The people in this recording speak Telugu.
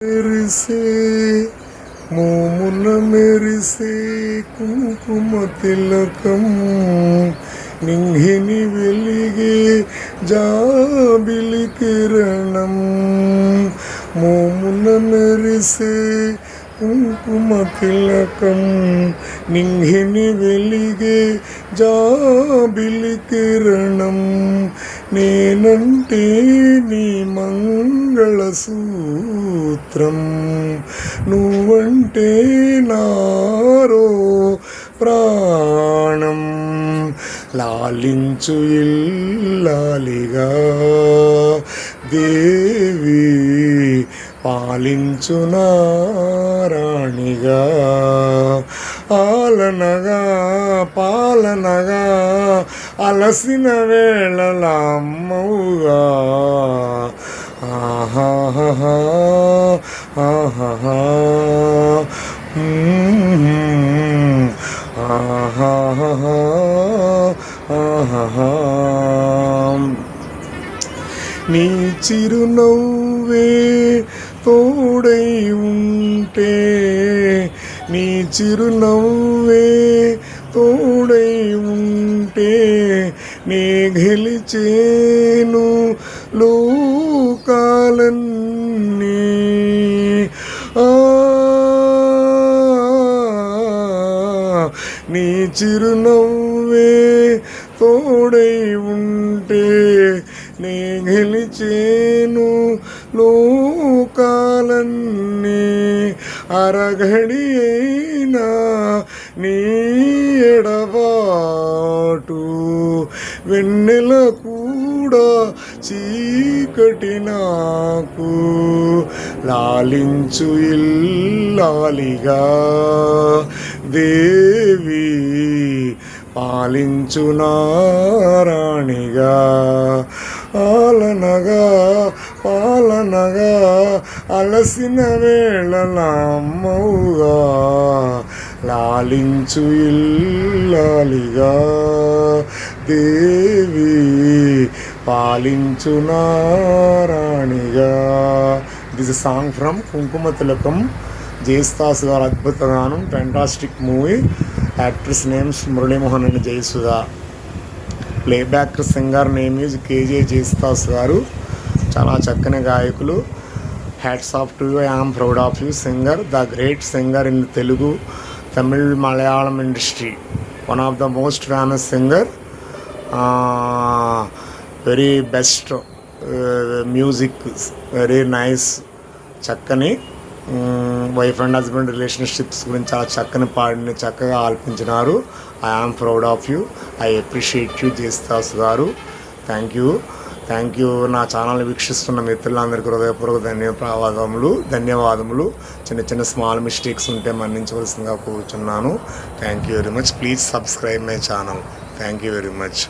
మెరిసే మోమున మెరిసే కుంకుమ తిలకం నింగిని వెలిగే జాబిలి కిరణం మోమున మెరిసే కుంకుమ తిలకం నింగిని వెలిగే జాబిలి కిరణం నేనంటే నీ మంగళ సూత్రం నువ్వంటే నారో ప్రాణం. లాలించు ఇల్లాలిగా దేవీ. పాలించు నారాణిగా ఆలనగా పాలనగా అలసిన వేళల అమ్మవుగా ఆహాహా ఆహాహా నీ చిరునవ్వే ఉంటే నీ చిరునవ్వే తోడై ఉంటే నే గెలిచేను లోకాలన్నీ. నీ చిరునవ్వే తోడై ఉంటే నీ గెలిచేను లోకాలన్నీ అరగడి అయినా నీ ఎడబాటు. వెన్నెల కూడా చీకటి నాకు. లాలించు ఇల్లాలిగా దేవి పాలించు నారాణిగా ఆలనగా పాలనగా అలసిన వేళల అమ్మవుగా. లాలించు ఇల్లాలిగా దేవి పాలించు నారాణిగా. దిస్ సాంగ్ ఫ్రమ్ కుంకుమ తిలకం జయస్తాస్ గారు అద్భుత గానం fantastic movie actress names Murali Mohan and Jayasudha playback singer name is KJ Yesudas గారు. చాలా చక్కని గాయకులు. Hats off to you I am proud of you singer the great singer in Telugu Tamil Malayalam industry one of the most famous singer very best music very nice చక్కని. వైఫ్ అండ్ హస్బెండ్ రిలేషన్షిప్స్ గురించి చాలా చక్కని పాడిని చక్కగా ఆల్పించినారు. I am proud of you I appreciate you Yesudas గారు. థ్యాంక్ యూ థ్యాంక్ యూ నా ఛానల్ వీక్షిస్తున్న మిత్రులందరికీ హృదయపూర్వక ధన్యవాదములు ధన్యవాదములు. చిన్న చిన్న స్మాల్ మిస్టేక్స్ ఉంటే మన్నించవలసిందిగా కోరుచున్నాను. Thank you very much please subscribe my channel thank you very much